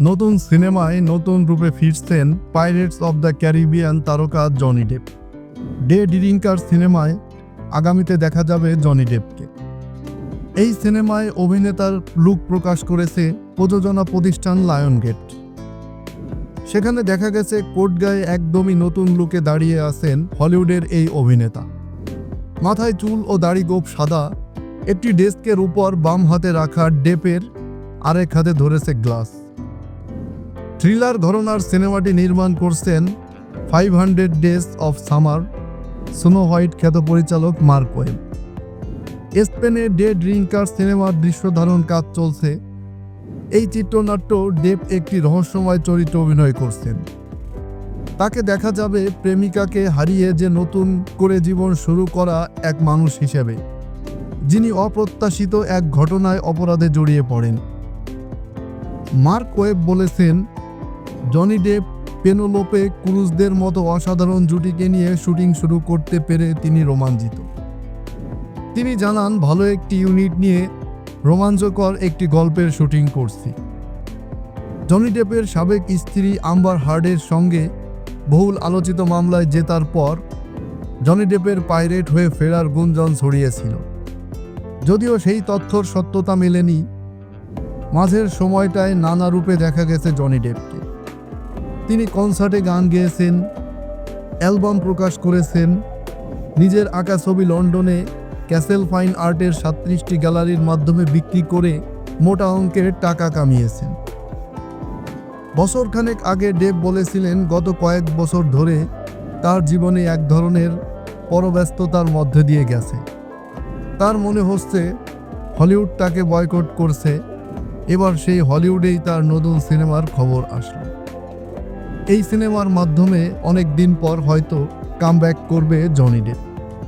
নতুন সিনেমায় নতুন রূপে ফিরছেন পাইরেটস অব দ্য ক্যারিবিয়ান তারকা জনি ডেপ ডে ডিরিঙ্কার সিনেমায় আগামীতে দেখা যাবে জনি ডেপকে এই সিনেমায় অভিনেতার লুক প্রকাশ করেছে প্রযোজনা প্রতিষ্ঠান লায়ন গেট সেখানে দেখা গেছে কোট গায়ে একদমই নতুন লুকে দাঁড়িয়ে আছেন হলিউডের এই অভিনেতা। মাথায় চুল ও দাড়ি গোপ সাদা, একটি ডেস্কের উপর বাম হাতে রাখা ডেপের আরেক হাতে ধরেছে গ্লাস থ্রিলার ঘরনার সিনেমাটি নির্মাণ করছেন five hundred days of summer, snow white খ্যাত পরিচালক মার্ক ওয়েব স্পেনে ডে ড্রিঙ্কার সিনেমার দৃশ্য ধারণ কাজ চলছে। এই চিত্রনাট্য ডেপ একটি রহস্যময় চরিত্র অভিনয় করছেন। তাকে দেখা যাবে প্রেমিকাকে হারিয়ে যে নতুন করে জীবন শুরু করা এক মানুষ হিসেবে, যিনি অপ্রত্যাশিত এক ঘটনায় অপরাধে জড়িয়ে পড়েন। মার্ক ওয়েব বলেছেন জনি ডেপ পেনোলোপে ক্রুজদের মতো অসাধারণ জুটিকে নিয়ে শুটিং শুরু করতে পেরে তিনি রোমাঞ্চিত। তিনি জানান, ভালো একটি ইউনিট নিয়ে রোমাঞ্চকর একটি গল্পের শুটিং করছি। জনি ডেপের সাবেক স্ত্রী আম্বার হার্ডের সঙ্গে বহুল আলোচিত মামলায় জেতার পর জনি ডেপের পাইরেট হয়ে ফেরার গুঞ্জন ছড়িয়েছিল। যদিও সেই তথ্যর সত্যতা মেলেনি, মাঝের সময়টায় নানা রূপে দেখা গেছে জনি ডেপকে। তিনি কনসার্টে গান গেয়েছেন, অ্যালবাম প্রকাশ করেছেন, নিজের আঁকা ছবি লন্ডনে ক্যাসেল ফাইন আর্টের সাতত্রিশটি গ্যালারির মাধ্যমে বিক্রি করে মোটা অঙ্কের টাকা কামিয়েছেন। বছরখানেক আগে ডেভ বলেছিলেন, গত কয়েক বছর ধরে তার জীবনে এক ধরনের পরব্যস্ততার মধ্যে দিয়ে গেছে। তার মনে হচ্ছে, হলিউড তাকে বয়কট করছে, এবার সেই হলিউডেই তার নতুন সিনেমার খবর আসলো। এই সিনেমার মাধ্যমে অনেক দিন পর হয়তো কামব্যাক করবে জনি ডেপ